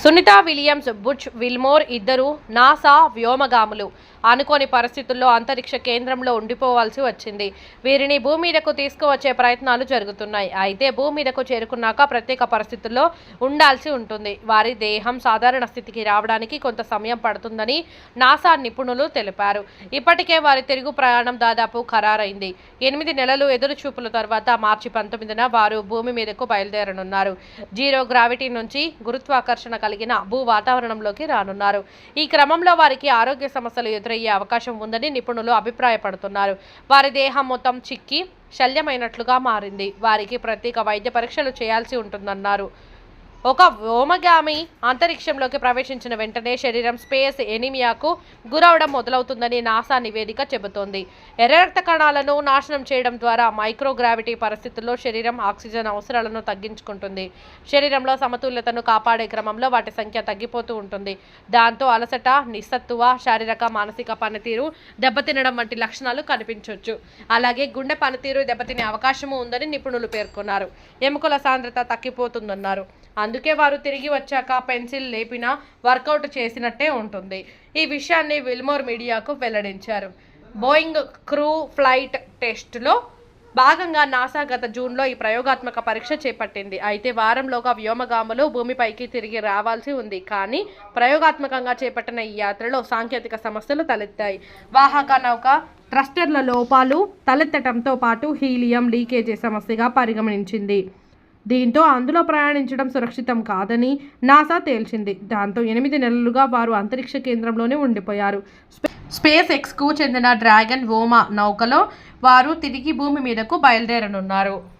Sunitha Williams Butch Wilmore ఇద్దరు NASA వ్యోమగాములు. అనుకోని పరిస్థితుల్లో అంతరిక్ష కేంద్రంలో ఉండిపోవాల్సి వచ్చింది. వీరిని భూమి మీదకు తీసుకువచ్చే ప్రయత్నాలు జరుగుతున్నాయి. అయితే భూమి మీదకు చేరుకున్నాక ప్రత్యేక పరిస్థితుల్లో ఉండాల్సి ఉంటుంది. వారి దేహం సాధారణ స్థితికి రావడానికి కొంత సమయం పడుతుందని నాసా నిపుణులు తెలిపారు. ఇప్పటికే వారి తిరుగు ప్రయాణం దాదాపు ఖరారైంది. ఎనిమిది నెలలు ఎదురు చూపుల తర్వాత మార్చి పంతొమ్మిదిన వారు భూమి మీదకు బయలుదేరనున్నారు. జీరో గ్రావిటీ నుంచి గురుత్వాకర్షణ కలిగిన భూ వాతావరణంలోకి రానున్నారు. ఈ క్రమంలో వారికి ఆరోగ్య సమస్యలు ఎదురయ్యే అవకాశం ఉందని నిపుణులు అభిప్రాయపడుతున్నారు. వారి దేహం మొత్తం చిక్కి శల్యమైనట్లుగా మారింది. వారికి ప్రత్యేక వైద్య పరీక్షలు చేయాల్సి ఉంటుందన్నారు. ఒక వ్యోమగామి అంతరిక్షంలోకి ప్రవేశించిన వెంటనే శరీరం స్పేస్ ఎనిమియాకు గురవడం మొదలవుతుందని నాసా నివేదిక చెబుతోంది. ఎర్ర రక్త కణాలను నాశనం చేయడం ద్వారా మైక్రోగ్రావిటీ పరిస్థితుల్లో శరీరం ఆక్సిజన్ అవసరాలను తగ్గించుకుంటుంది. శరీరంలో సమతుల్యతను కాపాడే క్రమంలో వాటి సంఖ్య తగ్గిపోతూ ఉంటుంది. దాంతో అలసట నిస్సత్తువ శారీరక మానసిక పనితీరు దెబ్బతినడం వంటి లక్షణాలు కనిపించవచ్చు అలాగే గుండె పనితీరు దెబ్బతినే అవకాశము ఉందని నిపుణులు పేర్కొన్నారు. ఎముకల సాంద్రత తగ్గిపోతుందన్నారు. అందుకే వారు తిరిగి వచ్చాక పెన్సిల్ లేపినా వర్కౌట్ చేసినట్టే ఉంటుంది. ఈ విషయాన్ని విల్మోర్ మీడియాకు వెల్లడించారు. బోయింగ్ క్రూ ఫ్లైట్ టెస్ట్లో భాగంగా నాసా గత జూన్లో ఈ ప్రయోగాత్మక పరీక్ష చేపట్టింది. అయితే వారంలోగా వ్యోమగాములు భూమిపైకి తిరిగి రావాల్సి ఉంది. కానీ ప్రయోగాత్మకంగా చేపట్టిన ఈ యాత్రలో సాంకేతిక సమస్యలు తలెత్తాయి. వాహక నౌక థ్రస్టర్ల లోపాలు తలెత్తడంతో పాటు హీలియం లీకేజీ సమస్యగా పరిగణించింది. దీంతో అందులో ప్రయాణించడం సురక్షితం కాదని నాసా తేల్చింది. దాంతో ఎనిమిది నెలలుగా వారు అంతరిక్ష కేంద్రంలోనే ఉండిపోయారు. స్పే- స్పేస్ ఎక్స్కు చెందిన డ్రాగన్ వోమా నౌకలో వారు తిరిగి భూమి మీదకు బయలుదేరనున్నారు.